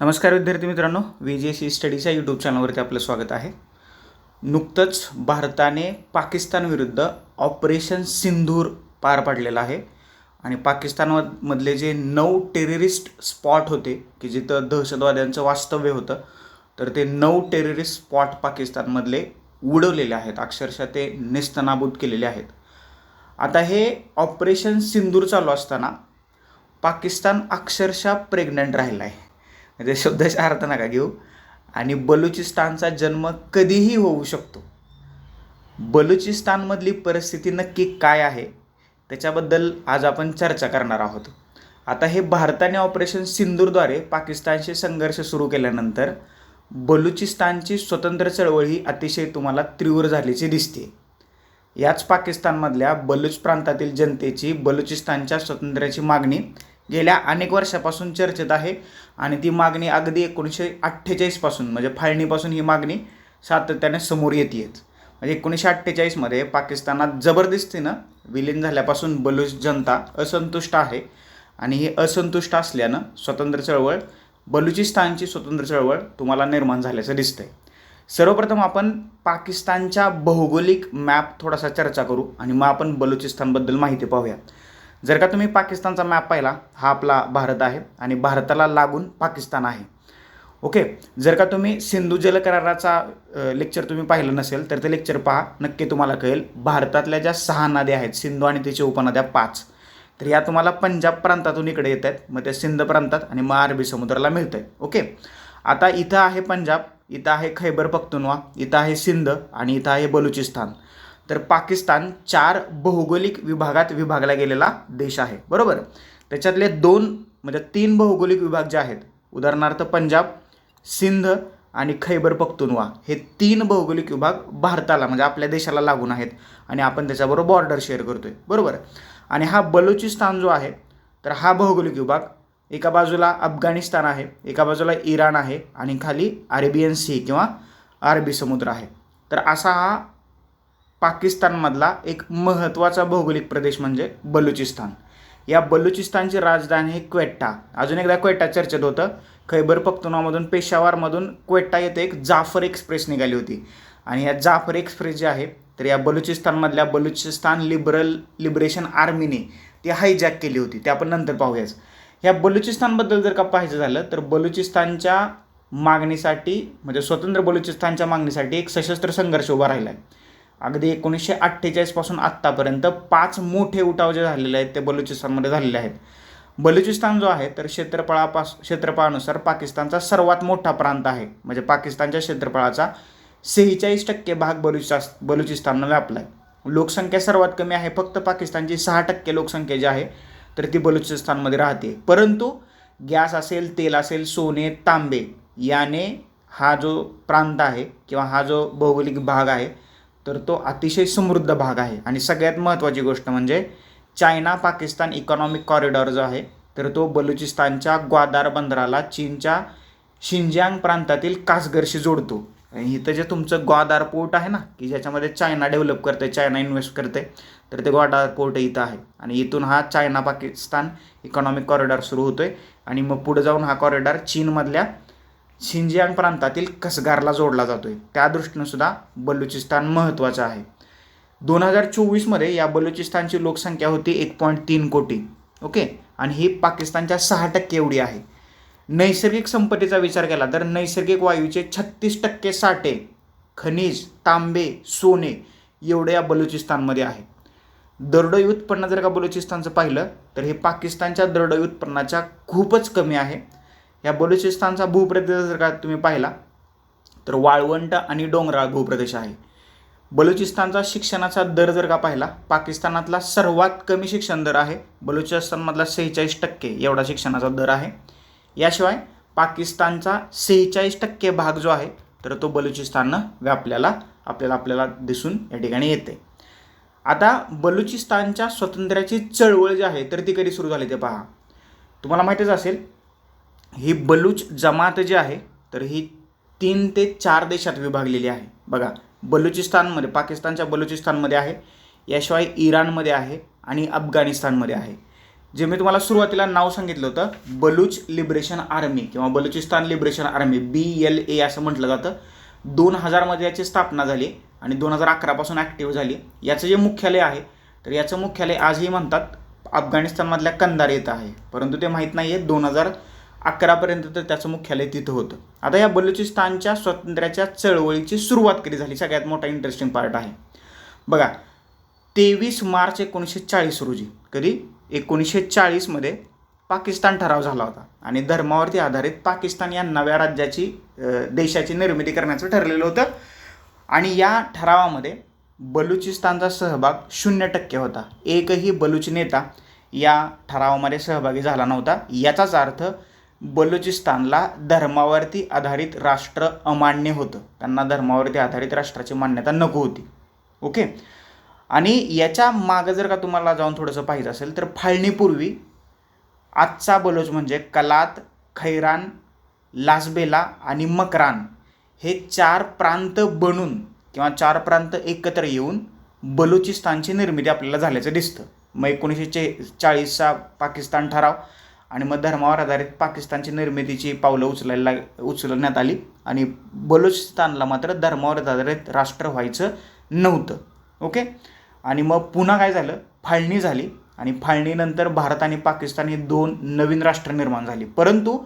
नमस्कार विद्यार्थी मित्रांनो व्ही जे सी स्टडीच्या यूट्यूब चॅनलवरती आपलं स्वागत आहे. नुकतंच भारताने पाकिस्तानविरुद्ध ऑपरेशन सिंधूर पार पाडलेलं आहे. आणि पाकिस्तानमधले जे नऊ टेररिस्ट स्पॉट होते की जिथं दहशतवाद्यांचं वास्तव्य होतं तर ते नऊ टेररिस्ट स्पॉट पाकिस्तानमधले उडवलेले आहेत. अक्षरशः ते नेस्तनाबूत केलेले आहेत. आता हे ऑपरेशन सिंदूर चालू असताना पाकिस्तान अक्षरशः प्रेग्नंट राहिला आहे म्हणजे शब्दाच्या अर्थ नका घेऊ. आणि बलुचिस्तानचा जन्म कधीही होऊ शकतो. बलुचिस्तानमधली परिस्थिती नक्की काय आहे? त्याच्याबद्दल आज आपण चर्चा करणार आहोत. आता हे भारताने ऑपरेशन सिंदूरद्वारे पाकिस्तानशी संघर्ष सुरू केल्यानंतर बलुचिस्तानची स्वतंत्र चळवळ ही अतिशय तुम्हाला तीव्र झाल्याची दिसते. याच पाकिस्तानमधल्या बलुच प्रांतातील जनतेची बलुचिस्तानच्या स्वातंत्र्याची मागणी गेल्या अनेक वर्षापासून चर्चेत आहे आणि ती मागणी अगदी एकोणीसशे अठ्ठेचाळीसपासून म्हणजे फाळणीपासून ही मागणी सातत्याने समोर येतेच म्हणजे एकोणीसशे अठ्ठेचाळीसमध्ये पाकिस्तानात जबरदस्तीनं विलीन झाल्यापासून बलुच जनता असंतुष्ट आहे आणि ही असंतुष्ट असल्यानं स्वतंत्र चळवळ बलुचिस्तानची स्वतंत्र चळवळ तुम्हाला निर्माण झाल्याचं दिसतंय. सर्वप्रथम आपण पाकिस्तानच्या भौगोलिक मॅप थोडासा चर्चा करू आणि मग आपण बलुचिस्तानबद्दल माहिती पाहूया. जर का तुम्ही पाकिस्तानचा मॅप पाहिला हा आपला भारत आहे आणि भारताला लागून पाकिस्तान आहे. ओके जर का तुम्ही सिंधू जल कराराचा लेक्चर तुम्ही पाहिलं नसेल तर ते लेक्चर पहा. नक्की तुम्हाला कळेल भारतातल्या ज्या सहा नद्या आहेत सिंधू आणि तिच्या उपनद्या पाच तर या तुम्हाला पंजाब प्रांतातून इकडे येत आहेत. मग त्या सिंध प्रांतात आणि मग अरबी समुद्राला मिळत आहेत ओके आता इथं आहे पंजाब इथं आहे खैबर पख्तुनवा इथं आहे सिंध आणि इथं आहे बलुचिस्तान. तर पाकिस्तान चार भौगोलिक विभागात विभागला गेलेला देश आहे. बरोबर? त्याच्यातले दोन म्हणजे तीन भौगोलिक विभाग जे आहेत उदाहरणार्थ पंजाब सिंध आणि खैबर पख्तुनवा हे तीन भौगोलिक विभाग भारताला म्हणजे आपल्या देशाला लागून आहेत आणि आपण त्याच्याबरोबर बॉर्डर शेअर करतोय. बरोबर? आणि हा बलुचिस्तान जो आहे तर हा भौगोलिक विभाग एका बाजूला अफगाणिस्तान आहे एका बाजूला इराण आहे आणि खाली अरेबियन सी किंवा अरबी समुद्र आहे. तर असा हा पाकिस्तानमधला एक महत्त्वाचा भौगोलिक प्रदेश म्हणजे बलुचिस्तान. या बलुचिस्तानची राजधानी हे क्वेट्टा. अजून एकदा क्वेट्टा चर्चेत होतं. खैबर पख्तुनामधून पेशावरमधून क्वेट्टा येथे एक जाफर एक्सप्रेस निघाली होती. आणि या जाफर एक्सप्रेस जी आहे तर या बलुचिस्तानमधल्या बलुचिस्तान लिबरल लिबरेशन आर्मीने ती हायजॅक केली होती. ते आपण नंतर पाहूयाच. ह्या बलुचिस्तानबद्दल जर का पाहायचं झालं तर बलुचिस्तानच्या मागणीसाठी म्हणजे स्वतंत्र बलुचिस्तानच्या मागणीसाठी एक सशस्त्र संघर्ष उभा राहिला आहे अगदी एकोणीसशे अठ्ठेचाळीसपासून आत्तापर्यंत पाच मोठे उठाव जे झालेले आहेत ते बलुचिस्तानमध्ये झालेले आहेत. बलुचिस्तान जो आहे तर क्षेत्रफळापास क्षेत्रफळानुसार पाकिस्तानचा सर्वात मोठा प्रांत आहे. म्हणजे पाकिस्तानच्या क्षेत्रफळाचा सेहेचाळीस टक्के भाग बलुचिस्ता बलुचिस्ताननं व्यापला आहे लोकसंख्या सर्वात कमी आहे फक्त पाकिस्तानची सहा टक्के लोकसंख्या जी आहे तर ती बलुचिस्तानमध्ये राहते. परंतु गॅस असेल तेल असेल सोने तांबे याने हा जो प्रांत आहे किंवा हा जो भौगोलिक भाग आहे तर तो अतिशय समृद्ध भाग आहे. आणि सगळ्यात महत्त्वाची गोष्ट म्हणजे चायना पाकिस्तान इकॉनॉमिक कॉरिडॉर जो आहे तर तो बलुचिस्तानच्या ग्वादार बंदराला चीनच्या शिंजियांग प्रांतातील कासगरशी जोडतो. आणि इथं जे तुमचं ग्वादार पोर्ट आहे ना की ज्याच्यामध्ये चायना डेव्हलप करते चायना इन्व्हेस्ट करते तर ते ग्वादार पोर्ट इथं आहे. आणि इथून हा चायना पाकिस्तान इकॉनॉमिक कॉरिडॉर सुरू होतो आहे आणि मग पुढे जाऊन हा कॉरिडॉर चीनमधल्या शिंजियांग प्रांतातील कसगारला जोडला जातो आहे त्या दृष्टीनं सुद्धा बलुचिस्तान महत्त्वाचं आहे. दोन हजार चोवीसमध्ये या बलुचिस्तानची लोकसंख्या होती एक पॉईंट तीन कोटी. ओके? आणि ही पाकिस्तानच्या सहा टक्के एवढी आहे. नैसर्गिक संपत्तीचा विचार केला तर नैसर्गिक वायूचे छत्तीस टक्के साठे खनिज तांबे सोने एवढे या बलुचिस्तानमध्ये आहे. दरडोई उत्पन्न जर का बलुचिस्तानचं पाहिलं तर हे पाकिस्तानच्या दरडोई उत्पन्नाच्या खूपच कमी आहे. या बलुचिस्तानचा भूप्रदेश जर का तुम्ही पाहिला तर वाळवंट आणि डोंगराळ भूप्रदेश आहे. बलुचिस्तानचा शिक्षणाचा दर जर का पाहिला पाकिस्तानातला सर्वात कमी शिक्षण दर आहे. बलुचिस्तानमधला सेहेचाळीस टक्के एवढा शिक्षणाचा दर आहे. याशिवाय पाकिस्तानचा सेहेचाळीस टक्के भाग जो आहे तर तो बलुचिस्ताननं व्यापल्याला आपल्याला आपल्याला दिसून या ठिकाणी येते. आता बलुचिस्तानच्या स्वातंत्र्याची चळवळ जी आहे तर ती कधी सुरू झाली ते पहा. तुम्हाला माहितीच असेल ही बलूच जमात जी आहे तर ही तीन ते चार देशात विभागलेली आहे. बघा बलुचिस्तानमध्ये पाकिस्तानच्या बलुचिस्तानमध्ये आहे याशिवाय इराणमध्ये आहे आणि अफगाणिस्तानमध्ये आहे. जे मी तुम्हाला सुरुवातीला नाव सांगितलं होतं बलूच लिबरेशन आर्मी किंवा Balochistan liberation army B L A असं म्हटलं जातं. दोन हजारमध्ये याची स्थापना झाली आणि दोन हजार अकरापासून ॲक्टिव्ह झाली. याचं जे मुख्यालय आहे तर याचं मुख्यालय आजही म्हणतात अफगाणिस्तानमधल्या कंदार येतं आहे. परंतु ते माहीत नाही आहे दोन हजार अकरापर्यंत तर त्याचं मुख्यालय तिथं होतं. आता या बलुचिस्तानच्या स्वातंत्र्याच्या चळवळीची सुरुवात कधी झाली. सगळ्यात मोठा इंटरेस्टिंग पार्ट आहे. बघा तेवीस मार्च एकोणीसशे चाळीस रोजी कधी? एकोणीसशे चाळीसमध्ये पाकिस्तान ठराव झाला होता. आणि धर्मावरती आधारित पाकिस्तान या नव्या राज्याची देशाची निर्मिती करण्याचं ठरलेलं होतं. आणि या ठरावामध्ये बलुचिस्तानचा सहभाग शून्य टक्के होता. एकही बलुच नेता या ठरावामध्ये सहभागी झाला नव्हता. याचाच अर्थ बलुचिस्तानला धर्मावरती आधारित राष्ट्र अमान्य होतं. त्यांना धर्मावरती आधारित राष्ट्राची मान्यता नको होती. ओके? आणि याच्या मागं जर का तुम्हाला जाऊन थोडंसं पाहिजे असेल तर फाळणीपूर्वी आजचा बलोच म्हणजे कलात खैरान लासबेला आणि मकरान हे चार प्रांत बनून किंवा चार प्रांत एकत्र येऊन बलुचिस्तानची निर्मिती आपल्याला झाल्याचं दिसतं. मग एकोणीसशे चे चाळीसचा पाकिस्तान ठराव आणि मग धर्मावर आधारित पाकिस्तानची निर्मितीची पावलं उचलायला उचलण्यात आली. आणि बलुचिस्तानला मात्र धर्मावर आधारित राष्ट्र व्हायचं नव्हतं. ओके? आणि मग पुन्हा काय झालं? फाळणी झाली. आणि फाळणीनंतर भारत आणि पाकिस्तान हे दोन नवीन राष्ट्र निर्माण झाली. परंतु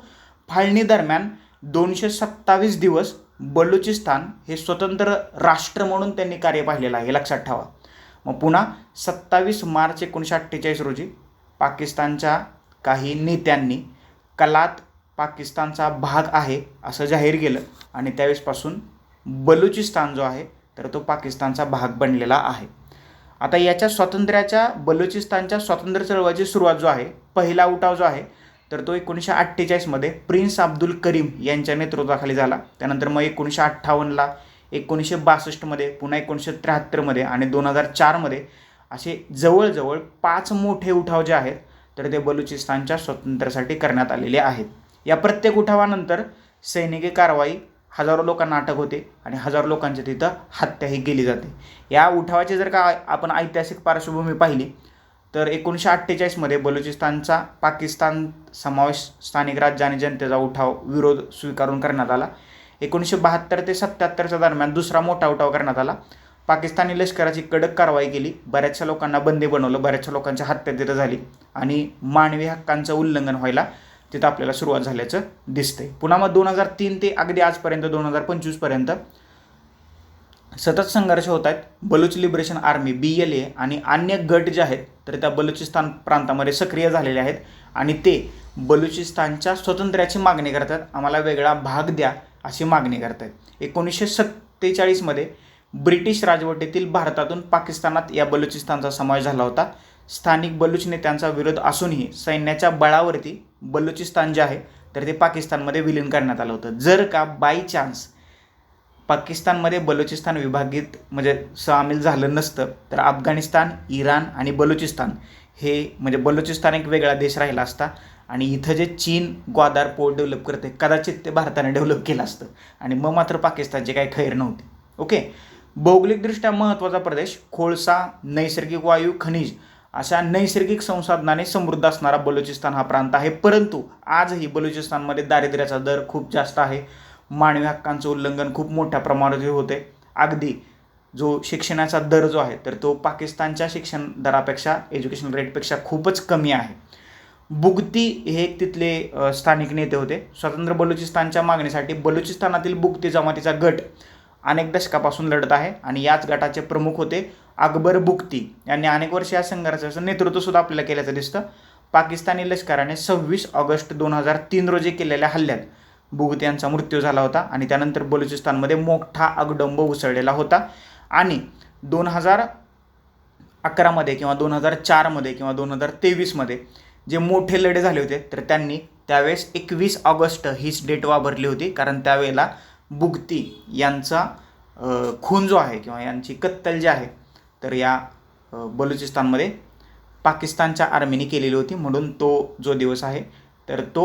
फाळणी दरम्यान दोनशे सत्तावीस दिवस बलुचिस्तान हे स्वतंत्र राष्ट्र म्हणून त्यांनी कार्य पाहिलेलं आहे. लक्षात ठेवा. मग पुन्हा सत्तावीस मार्च एकोणीसशे अठ्ठेचाळीस रोजी पाकिस्तानच्या काही नेत्यांनी कलात पाकिस्तानचा भाग आहे असं जाहीर केलं. आणि त्यावेळेसपासून बलुचिस्तान जो आहे तर तो पाकिस्तानचा भाग बनलेला आहे. आता याच्या स्वातंत्र्याच्या बलुचिस्तानच्या स्वातंत्र्य चळवळीची सुरुवात जो आहे पहिला उठाव जो आहे तर तो एकोणीसशे अठ्ठेचाळीसमध्ये प्रिन्स अब्दुल करीम यांच्या नेतृत्वाखाली झाला. त्यानंतर मग एकोणीसशे अठ्ठावन्नला एकोणीसशे बासष्टमध्ये पुन्हा एकोणीसशे त्र्याहत्तरमध्ये आणि दोन हजार चारमध्ये असे जवळजवळ पाच मोठे उठाव जे आहेत तर ते बलुचिस्तानच्या स्वातंत्र्यासाठी करण्यात आलेले आहेत. या प्रत्येक उठावानंतर सैनिकी कारवाई हजारो लोकांना अटक होते आणि हजारो लोकांच्या तिथं हत्याही केली जाते. या उठावाची जर का आपण ऐतिहासिक पार्श्वभूमी पाहिली तर एकोणीसशे अठ्ठेचाळीसमध्ये बलुचिस्तानचा पाकिस्तान समावेश स्थानिक राज्य आणि जनतेचा उठाव विरोध स्वीकारून करण्यात आला. एकोणीसशे बहात्तर ते सत्त्याहत्तरच्या दरम्यान दुसरा मोठा उठाव करण्यात आला. पाकिस्तानी लष्कराची कडक कारवाई केली. बऱ्याचशा लोकांना बंदी बनवलं. बऱ्याचशा लोकांच्या हत्या तिथं झाली. आणि मानवी हक्कांचं उल्लंघन व्हायला तिथं आपल्याला सुरुवात झाल्याचं दिसतंय. पुन्हा मग दोन हजार तीन ते अगदी आजपर्यंत दोन हजार पंचवीसपर्यंत सतत संघर्ष होत आहेत. Baloch liberation army B L A आणि अन्य गट जे आहेत तर त्या बलुचिस्तान प्रांतामध्ये सक्रिय झालेले आहेत. आणि ते बलुचिस्तानच्या स्वातंत्र्याची मागणी करतात. आम्हाला वेगळा भाग द्या अशी मागणी करत आहेत एकोणीसशे सत्तेचाळीसमध्ये ब्रिटिश राजवटीतील भारतातून पाकिस्तानात या बलुचिस्तानचा समावेश झाला होता. स्थानिक बलुच नेत्यांचा विरोध असूनही सैन्याच्या बळावरती बलुचिस्तान जे आहे तर ते पाकिस्तानमध्ये विलीन करण्यात आलं होतं. जर का बाय चान्स पाकिस्तानमध्ये बलुचिस्तान विभागित म्हणजे सामील झालं नसतं तर अफगाणिस्तान इराण आणि बलुचिस्तान हे म्हणजे बलुचिस्तान एक वेगळा देश राहिला असता आणि इथं जे चीन ग्वादार पोर्ट डेव्हलप करते कदाचित ते भारताने डेव्हलप केलं असतं. आणि मग मात्र पाकिस्तानची काही खैर नव्हती. ओके? भौगोलिकदृष्ट्या महत्त्वाचा प्रदेश कोळसा नैसर्गिक वायू खनिज अशा नैसर्गिक संसाधनाने समृद्ध असणारा बलुचिस्तान हा प्रांत आहे. परंतु आजही बलुचिस्तानमध्ये दारिद्र्याचा दर खूप जास्त आहे. मानवी हक्कांचं उल्लंघन खूप मोठ्या प्रमाणात होते अगदी जो शिक्षणाचा दर जो आहे तर तो पाकिस्तानच्या शिक्षण दरापेक्षा एज्युकेशन रेटपेक्षा खूपच कमी आहे. बुगती हे एक तिथले स्थानिक नेते होते. स्वतंत्र बलुचिस्तानच्या मागणीसाठी बलुचिस्तानातील बुगती जमातीचा गट अनेक दशकापासून लढत आहे आणि याच गटाचे प्रमुख होते अकबर बुगती यांनी अनेक वर्ष या संघर्षाचं नेतृत्वसुद्धा आपल्याला केल्याचं दिसतं. पाकिस्तानी लष्कराने सव्वीस ऑगस्ट दोन हजार तीन रोजी केलेल्या हल्ल्यात बुगती यांचा मृत्यू झाला होता आणि त्यानंतर बलुचिस्तानमध्ये मोठा अगडंब उसळलेला होता. आणि दोन हजार अकरामध्ये किंवा दोन हजार चारमध्ये किंवा दोन हजार तेवीसमध्ये जे मोठे लढे झाले होते तर त्यांनी त्यावेळेस एकवीस ऑगस्ट हीच डेट वापरली होती. कारण त्यावेळेला बुगती यांचा खून जो आहे किंवा यांची कत्तल जी आहे तर या बलुचिस्तानमध्ये पाकिस्तानच्या आर्मीने केलेली होती. म्हणून तो जो दिवस आहे तर तो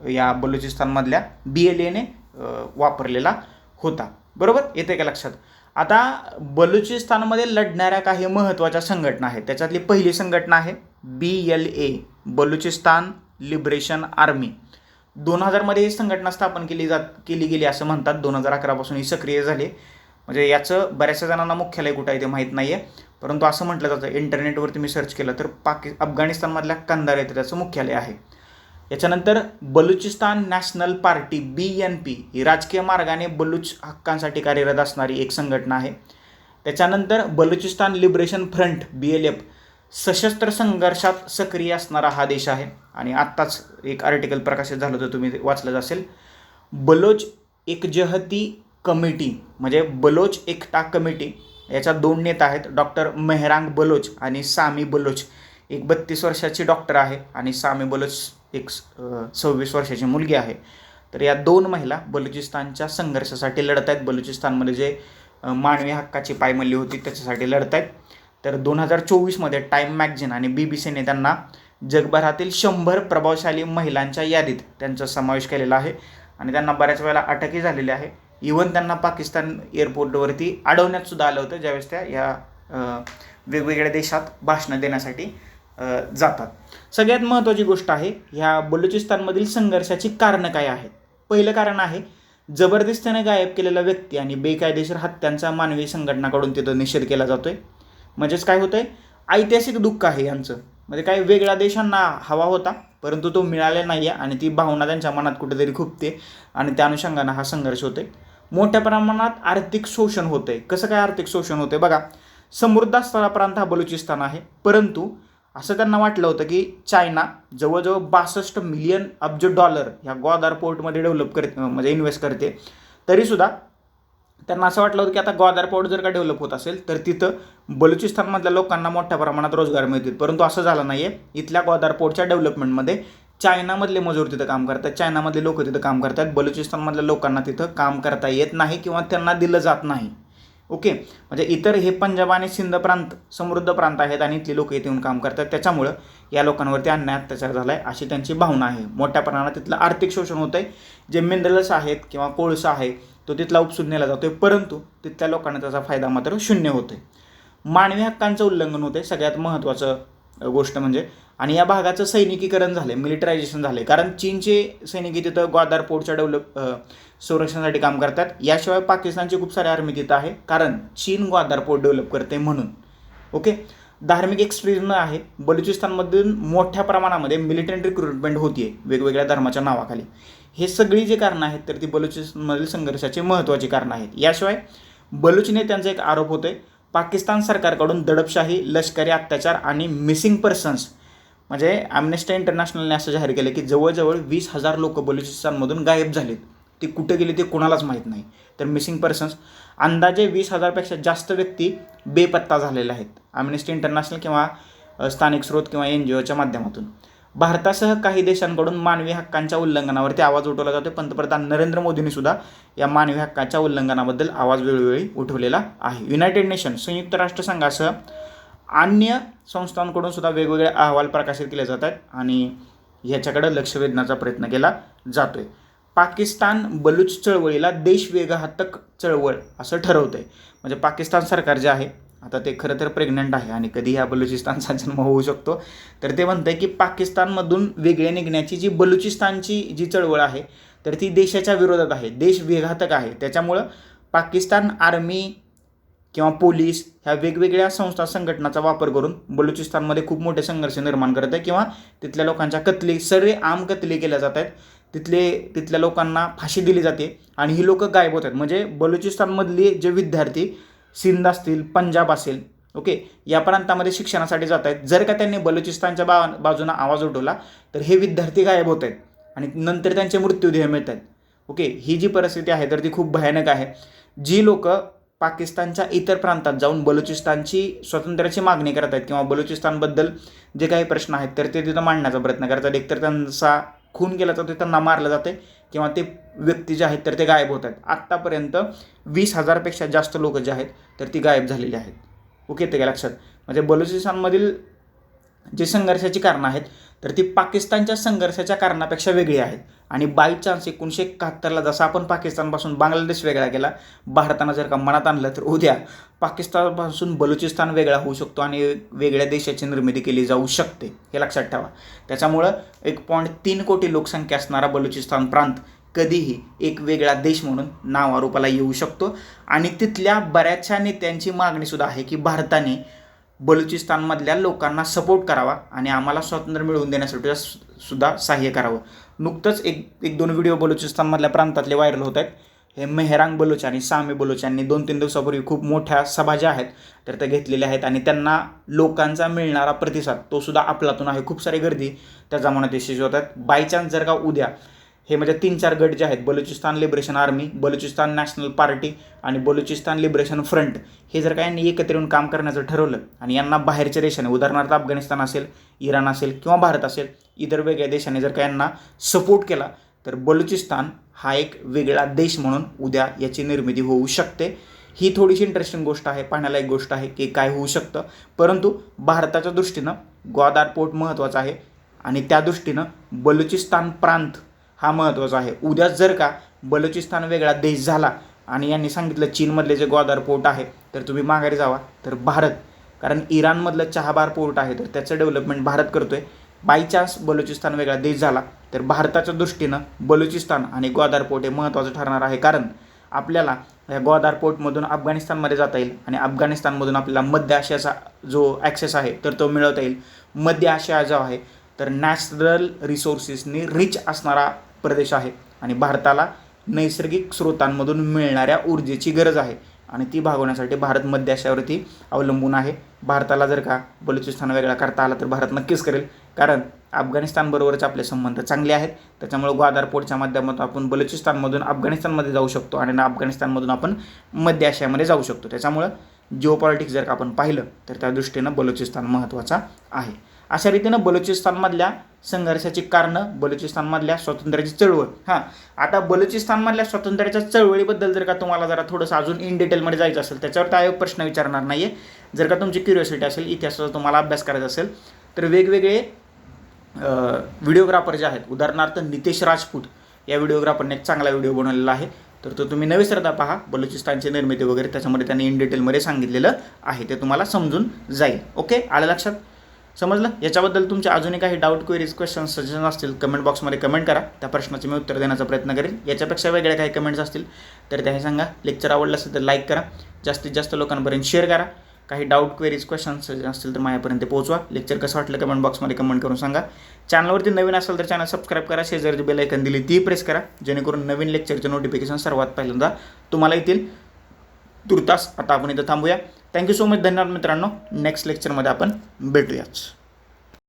या बलुचिस्तानमधल्या बी एल एने वापरलेला होता. बरोबर? येते का लक्षात? आता बलुचिस्तानमध्ये लढणाऱ्या काही महत्त्वाच्या संघटना आहेत. त्याच्यातली पहिली संघटना आहे B L A Balochistan liberation army. दोन हजारमध्ये ही संघटना स्थापन केली जात केली गेली असं म्हणतात. दोन हजार अकरापासून ही सक्रिय झाली. म्हणजे याचं बऱ्याचशा जणांना मुख्यालय कुठं आहे ते माहीत नाही आहे परंतु असं म्हटलं जातं इंटरनेटवर तुम्ही सर्च केलं तर पाकि अफगाणिस्तानमधल्या कंदार येथे त्याचं मुख्यालय आहे. याच्यानंतर Balochistan national party B N P ही राजकीय मार्गाने बलुच हक्कांसाठी कार्यरत असणारी एक संघटना आहे. त्याच्यानंतर Balochistan liberation front B L F सशस्त्र संघर्षात सक्रिय असणारा हा देश आहे. आणि आत्ताच एक आर्टिकल प्रकाशित झालं होतं तुम्ही वाचलंच असेल. बलोच एकजहती कमिटी म्हणजे बलोच एकता कमिटी याच्या दोन नेता आहेत डॉक्टर मेहरांग बलोच आणि सामी बलोच. एक बत्तीस वर्षाची डॉक्टर आहे आणि सामी बलोच एक सव्वीस वर्षाची मुलगी आहे. तर या दोन महिला बलुचिस्तानच्या संघर्षासाठी लढत आहेत बलुचिस्तानमध्ये जे मानवी हक्काची पायमल्ली होती त्याच्यासाठी लढत आहेत तर दोन हजार चोवीसमध्ये टाईम मॅगझिन आणि बी बी सीने त्यांना जगभरातील शंभर प्रभावशाली महिलांच्या यादीत त्यांचा समावेश केलेला आहे. आणि त्यांना बऱ्याच वेळेला अटकही झालेली आहे. इवन त्यांना पाकिस्तान एअरपोर्टवरती अडवण्यातसुद्धा आलं होतं ज्यावेळेस त्या या वेगवेगळ्या देशात भाषणं देण्यासाठी जातात. सगळ्यात महत्त्वाची गोष्ट आहे ह्या बलुचिस्तानमधील संघर्षाची कारणं काय आहेत? पहिलं कारण आहे जबरदस्तीने गायब केलेला व्यक्ती आणि बेकायदेशीर हत्यांचा मानवी संघटनाकडून तिथं निषेध केला जातोय. म्हणजेच काय होतंय? ऐतिहासिक दुःख आहे यांचं. म्हणजे काही वेगळ्या देशांना हवा होता परंतु तो मिळाला नाही आहे आणि ती भावना त्यांच्या मनात कुठेतरी खुपते आणि त्या अनुषंगानं हा संघर्ष होतोय. मोठ्या प्रमाणात आर्थिक शोषण होतंय. कसं काय आर्थिक शोषण होतंय? बघा समृद्ध असणारा प्रांत हा बलुचिस्तान आहे परंतु असं त्यांना वाटलं होतं की चायना जवळजवळ बासष्ट मिलियन अब्ज डॉलर ह्या ग्वादार पोर्टमध्ये डेव्हलप करते म्हणजे इन्व्हेस्ट करते. तरीसुद्धा त्यांना असं वाटलं होतं की आता ग्वादार पोर्ट जर का डेव्हलप होत असेल तर तिथं बलुचिस्तानमधल्या लोकांना मोठ्या प्रमाणात रोजगार मिळतील. परंतु असं झालं नाही आहे इथल्या ग्वादार पोर्टच्या डेव्हलपमेंटमध्ये चायनामधले मजूर तिथं काम करतात चायनामधले लोक तिथं काम करतात बलुचिस्तानमधल्या लोकांना तिथं काम करता येत नाही किंवा त्यांना दिलं जात नाही. ओके? म्हणजे इतर हे पंजाब आणि सिंध प्रांत समृद्ध प्रांत आहेत आणि इथली लोक इथे येऊन काम करतात. त्याच्यामुळं या लोकांवरती अन्याय अत्याचार झाला आहे अशी त्यांची भावना आहे. मोठ्या प्रमाणात तिथलं आर्थिक शोषण होतं आहे जे मिनरल्स आहेत किंवा कोळसा आहे तो तिथला उपसून नेला जातो परंतु तिथल्या लोकांना त्याचा फायदा मात्र शून्य होतो आहे मानवी हक्कांचं उल्लंघन होते सगळ्यात महत्त्वाचं गोष्ट म्हणजे आणि या भागाचं सैनिकीकरण झालं आहे मिलिटरायझेशन झालं आहे कारण चीनचे सैनिकी तिथं ग्वादार पोर्टच्या डेव्हलप संरक्षणासाठी काम करतात. याशिवाय पाकिस्तानची खूप सारे आर्मी तिथं आहे. कारण चीन ग्वादार पोर्ट डेव्हलप करते म्हणून. ओके धार्मिक एक्सट्रीजम आहे. बलुचिस्तानमधून मोठ्या प्रमाणामध्ये मिलिटरी रिक्रुटमेंट होती वेगवेगळ्या धर्माच्या नावाखाली. हे सगळी जे कारणं आहेत तर ती बलुचिस्तानमधील संघर्षाची महत्त्वाची कारणं आहेत. याशिवाय बलुच नेत्यांचा एक आरोप होतोय. पाकिस्तान सरकारकडून दडपशाही लष्करी अत्याचार आणि मिसिंग पर्सन्स म्हणजे ॲम्नेस्टी इंटरनॅशनलने असं जाहीर केलं की जवळजवळ वीस हजार लोक बलुचिस्तानमधून गायब झालेत. ते कुठे गेले ते कोणालाच माहीत नाही. तर मिसिंग पर्सन्स अंदाजे वीस हजारपेक्षा जास्त व्यक्ती बेपत्ता झालेल्या आहेत. ॲम्नेस्टी इंटरनॅशनल किंवा स्थानिक स्रोत किंवा एन जी ओच्या माध्यमातून. भारतासह काही देशांकडून मानवी हक्कांच्या उल्लंघनावरती आवाज उठवला जातो पंतप्रधान नरेंद्र मोदींनी सुद्धा या मानवी हक्काच्या उल्लंघनाबद्दल आवाज वेळोवेळी उठवलेला आहे. युनायटेड नेशन संयुक्त राष्ट्रसंघासह अन्य संस्थांकडून सुद्धा वेगवेगळे अहवाल प्रकाशित केले जातात आणि ह्याच्याकडे लक्ष वेधण्याचा प्रयत्न केला जातो आहे पाकिस्तान बलूच चळवळीला देशवेघातक चळवळ असं ठरवतं आहे म्हणजे पाकिस्तान सरकार जे आहे आता ते खरं तर प्रेग्नंट आहे आणि कधी ह्या बलुचिस्तानचा जन्म होऊ शकतो. तर ते म्हणतं आहे की पाकिस्तानमधून वेगळे निघण्याची जी बलुचिस्तानची जी चळवळ आहे तर ती देशाच्या विरोधात आहे. देश विघातक आहे. त्याच्यामुळं पाकिस्तान आर्मी किंवा पोलीस ह्या वेगवेगळ्या संस्था संघटनाचा वापर करून बलुचिस्तानमध्ये खूप मोठे संघर्ष निर्माण करत आहे किंवा तिथल्या लोकांच्या कतली सर्व आम कतली केल्या जात आहेत. तिथले तिथल्या लोकांना फाशी दिली जाते आणि ही लोकं गायब होत आहेत म्हणजे बलुचिस्तानमधले जे विद्यार्थी सिंध असतील पंजाब असेल ओके या प्रांतामध्ये शिक्षणासाठी जात आहेत. जर का त्यांनी बलुचिस्तानच्या बा बाजूनं आवाज उठवला तर हे विद्यार्थी गायब होत आहेत आणि नंतर त्यांचे मृत्यूदेह मिळत आहेत ओके ही जी परिस्थिती आहे तर ती खूप भयानक आहे. जी लोक पाकिस्तानच्या इतर प्रांतात जाऊन बलुचिस्तानची स्वातंत्र्याची मागणी करत आहेत किंवा बलुचिस्तानबद्दल जे काही प्रश्न आहेत तर ते तिथं मांडण्याचा प्रयत्न करतात. एकतर त्यांचा खून केला जातो त्यांना मारलं जाते किंवा ते व्यक्ती जे आहेत तर ते गायब होत आहेत. आत्तापर्यंत वीस हजारपेक्षा जास्त लोक जे आहेत तर ती गायब झालेली आहेत. ओके ते काय लक्षात? म्हणजे बलुचिस्तानमधील जे संघर्षाची कारणं आहेत तर ती पाकिस्तानच्या संघर्षाच्या कारणापेक्षा वेगळी आहेत आणि बाय चान्स एकोणीसशे एकाहत्तरला जसं आपण पाकिस्तानपासून बांगलादेश वेगळा केला भारतानं जर का मनात आणलं तर उद्या पाकिस्तानपासून बलुचिस्तान वेगळा होऊ शकतो आणि वेगळ्या देशाची निर्मिती केली जाऊ शकते हे लक्षात ठेवा. त्याच्यामुळं एक पॉईंट तीन कोटी लोकसंख्या असणारा बलुचिस्तान प्रांत कधीही एक वेगळा देश म्हणून नावारूपाला येऊ शकतो. आणि तिथल्या बऱ्याचशा नेत्यांची मागणीसुद्धा आहे की भारताने बलुचिस्तानमधल्या लोकांना सपोर्ट करावा आणि आम्हाला स्वातंत्र्य मिळवून देण्यासाठी सुद्धा सहाय्य करावं. नुकतंच एक एक दोन व्हिडिओ बलुचिस्तानमधल्या प्रांतातले व्हायरल होत आहेत. हे मेहरांग बलोच आणि सामी बलोच यांनी दोन तीन दिवसापूर्वी खूप मोठ्या सभा ज्या आहेत तर त्या घेतलेल्या आहेत आणि त्यांना लोकांचा मिळणारा प्रतिसाद तो सुद्धा आपलातून आहे. खूप सारी गर्दी त्या जमान्यात यशस्वी होतात बायचान्स जर का उद्या हे म्हणजे तीन चार गट जे आहेत Balochistan liberation army Balochistan national party आणि बलुचिस्तान लिबरेशन फ्रंट हे जर का यांनी एकत्र येऊन काम करण्याचं ठरवलं आणि यांना बाहेरच्या देशाने उदाहरणार्थ अफगाणिस्तान असेल इराण असेल किंवा भारत असेल इतर वेगळ्या देशाने जर का यांना सपोर्ट केला तर बलुचिस्तान हा एक वेगळा देश म्हणून उद्या याची निर्मिती होऊ शकते. ही थोडीशी इंटरेस्टिंग गोष्ट आहे पाहण्याला एक गोष्ट आहे की काय होऊ शकतं. परंतु भारताच्या दृष्टीनं ग्वादार पोर्ट महत्त्वाचं आहे आणि त्या दृष्टीनं बलुचिस्तान प्रांत हा महत्त्वाचा आहे. उद्याच जर का बलुचिस्तान वेगळा देश झाला आणि यांनी सांगितलं चीनमधले जे गोदार पोर्ट आहे तर तुम्ही माघारी जावा. तर भारत कारण इराणमधलं चहाबार पोर्ट आहे तर त्याचं डेव्हलपमेंट भारत करतोय. बाय चान्स बलुचिस्तान वेगळा देश झाला तर भारताच्या दृष्टीनं बलुचिस्तान आणि ग्वादार पोर्ट हे महत्त्वाचं ठरणार आहे. कारण आपल्याला या ग्वादार पोर्टमधून अफगाणिस्तानमध्ये जाता येईल आणि अफगाणिस्तानमधून आपल्याला मध्य आशियाचा जो ॲक्सेस आहे तर तो मिळवता येईल. मध्य आशिया जो आहे तर नॅचरल रिसोर्सेसनी रिच असणारा प्रदेश आहे आणि भारताला नैसर्गिक स्रोतांमधून मिळणाऱ्या ऊर्जेची गरज आहे. आणि ती भागवण्यासाठी भारत मध्य आशियावरती अवलंबून आहे. भारताला जर का बलुचिस्तान वेगळा करता आला तर भारत नक्कीच करेल. कारण अफगाणिस्तानबरोबरच आपले संबंध चांगले आहेत. त्याच्यामुळे ग्वादारपोर्टच्या माध्यमातून आपण बलुचिस्तानमधून अफगाणिस्तानमध्ये जाऊ शकतो आणि अफगाणिस्तानमधून आपण मध्य आशियामध्ये जाऊ शकतो. त्याच्यामुळं जिओपॉलिटिक्स जर का आपण पाहिलं तर त्या दृष्टीनं बलुचिस्तान महत्त्वाचा आहे. अशा रीतीनं बलुचिस्तानमधल्या संघर्षाची कारणं बलुचिस्तानमधल्या स्वातंत्र्याची चळवळ. हां आता बलुचिस्तानमधल्या स्वातंत्र्याच्या चळवळीबद्दल जर का तुम्हाला जरा थोडंसं अजून इन डिटेलमध्ये जायचं असेल त्याच्यावर आयोग प्रश्न विचारणार नाही आहे जर का तुमची क्युरिओसिटी असेल इतिहासाचा तुम्हाला अभ्यास करायचा असेल तर वेगवेगळे व्हिडिओग्राफर जे आहेत उदाहरणार्थ नितेश राजपूत या व्हिडिओग्राफरने एक चांगला व्हिडिओ बनवलेला आहे. तर तो तुम्ही नवे श्रद्धा पहा बलुचिस्तानची निर्मिती वगैरे त्याच्यामध्ये त्यांनी इन डिटेलमध्ये सांगितलेलं आहे ते तुम्हाला समजून जाईल. ओके? आलं लक्षात? समजलं? याच्याबद्दल तुमच्या अजूनही काही डाऊट क्वेरीज क्वेश्चन सजेशन असतील कमेंट बॉक्समध्ये कमेंट करा. त्या प्रश्नाचे मी उत्तर देण्याचा प्रयत्न करेन. याच्यापेक्षा वेगळ्या काही कमेंट्स असतील तर त्याही सांगा. लेक्चर आवडलं असेल तर लाईक करा. जास्तीत जास्त लोकांपर्यंत शेअर करा. काही डाऊट क्वेरीज क्वेश्चन सजेशन असतील तर माझ्यापर्यंत पोहोचवा. लेक्चर कसं वाटलं कमेंट बॉक्समध्ये कमेंट करून सांगा. चॅनलवरती नवीन असेल तर चॅनल सबस्क्राईब करा. शेजारची बेल ऐकन दिली ती प्रेस करा. जेणेकरून नवीन लेक्चरचे नोटिफिकेशन सर्वात पहिल्यांदा तुम्हाला येतील. तुर्तास आता आपण इथं थांबूया. थँक्यू सो मच धन्यवाद मित्रांनो. नेक्स्ट लेक्चरमध्ये आपण भेटूयाच.